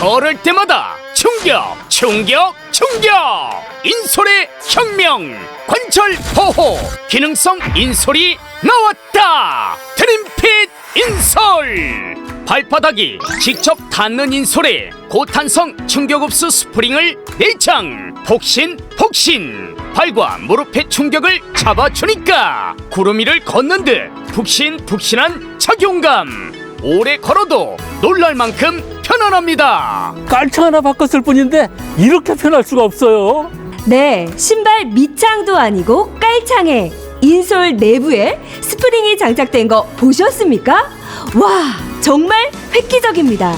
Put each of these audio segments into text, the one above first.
걸을 때마다 충격, 충격, 충격! 인솔의 혁명! 관절 보호! 기능성 인솔이 나왔다! 드림핏 인솔! 발바닥이 직접 닿는 인솔에 고탄성 충격흡수 스프링을 내장! 폭신, 폭신! 발과 무릎의 충격을 잡아주니까 구름 위를 걷는 듯 푹신푹신한 착용감! 오래 걸어도 놀랄 만큼 편안합니다! 깔창 하나 바꿨을 뿐인데 이렇게 편할 수가 없어요. 네, 신발 밑창도 아니고 깔창에 인솔 내부에 스프링이 장착된 거 보셨습니까? 와, 정말 획기적입니다.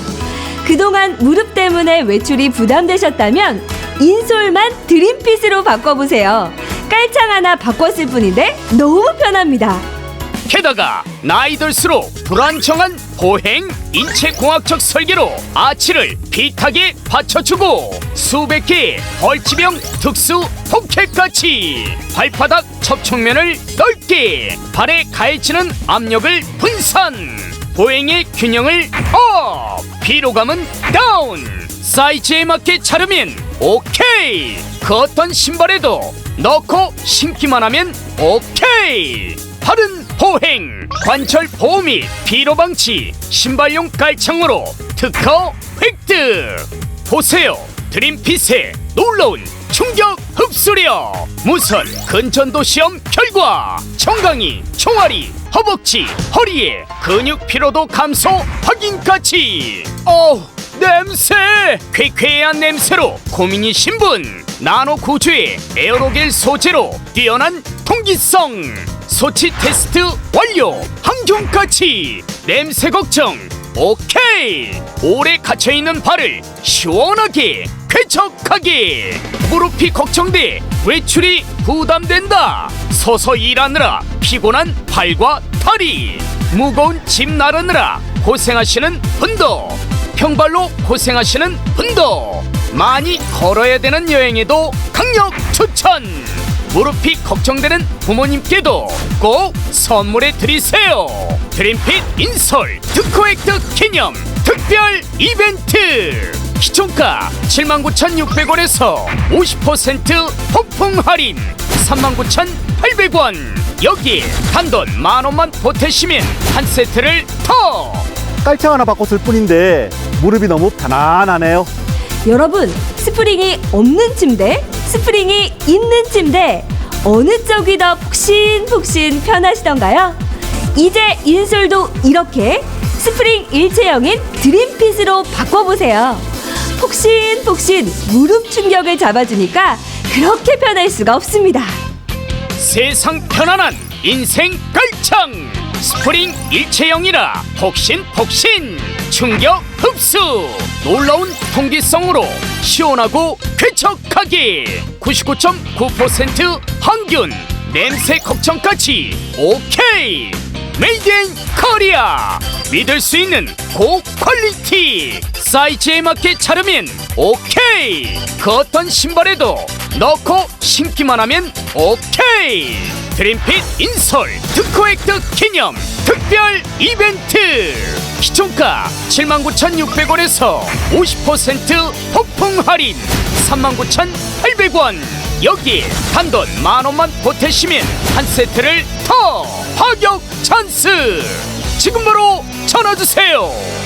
그동안 무릎 때문에 외출이 부담되셨다면 인솔만 드림핏으로 바꿔보세요. 깔창 하나 바꿨을 뿐인데 너무 편합니다. 게다가 나이 들수록 불안정한 보행 인체공학적 설계로 아치를 핏하게 받쳐주고 수백 개의 벌지병 특수 포켓까지 발바닥 접촉면을 넓게 발에 가해지는 압력을 분산. 보행의 균형을 업! 피로감은 다운! 사이즈에 맞게 자르면 오케이! 그 어떤 신발에도 넣고 신기만 하면 오케이! 바른 보행 관절 보호 및 피로 방치 신발용 깔창으로 특허 획득. 보세요. 드림핏의 놀라운 충격 흡수력. 무선 근전도 시험 결과. 정강이 종아리 허벅지 허리에 근육 피로도 감소 확인까지. 어우 냄새! 쾌쾌한 냄새로 고민이신 분 나노 구주의 에어로겔 소재로 뛰어난 통기성 소치 테스트 완료 항균까지. 냄새 걱정. 오케이. 오래 갇혀있는 발을 시원하게 쾌적하게. 무릎이 걱정돼 외출이 부담된다. 서서 일하느라 피곤한 발과 다리. 무거운 짐 나르느라 고생하시는 분도. 평발로 고생하시는 분도. 많이 걸어야 되는 여행에도 강력 추천 무릎이 걱정되는 부모님께도 꼭 선물해 드리세요. 드림핏 인솔 특허 획득 기념 특별 이벤트. 기존가 79,600원에서 50% 폭풍 할인. 39,800원. 여기에 단돈 만원만 보태시면 한 세트를 더. 깔창 하나 바꿨을 뿐인데 무릎이 너무 편안하네요. 여러분, 스프링이 없는 침대, 스프링이 있는 침대, 어느 쪽이 더 푹신푹신 편하시던가요? 이제 인솔도 이렇게 스프링 일체형인 드림핏으로 바꿔보세요. 폭신폭신 무릎 충격을 잡아주니까 그렇게 편할 수가 없습니다. 세상 편안한 인생 깔창 스프링 일체형이라 폭신폭신 충격 흡수. 놀라운 통기성으로 시원하고 쾌적하게 99.9% 항균 냄새 걱정까지. 오케이. 메이드 인 코리아 믿을 수 있는 고퀄리티. 사이즈에 맞게 자르면 오케이. 그 어떤 신발에도 넣고 신기만 하면 오케이 드림핏 인솔 특허 획득 기념 특별 이벤트. 기존가 79,600원에서 50% 폭풍 할인 39,800원. 여기에 단돈 만원만 보태시면 한 세트를 더 파격 찬스. 지금 바로 전화주세요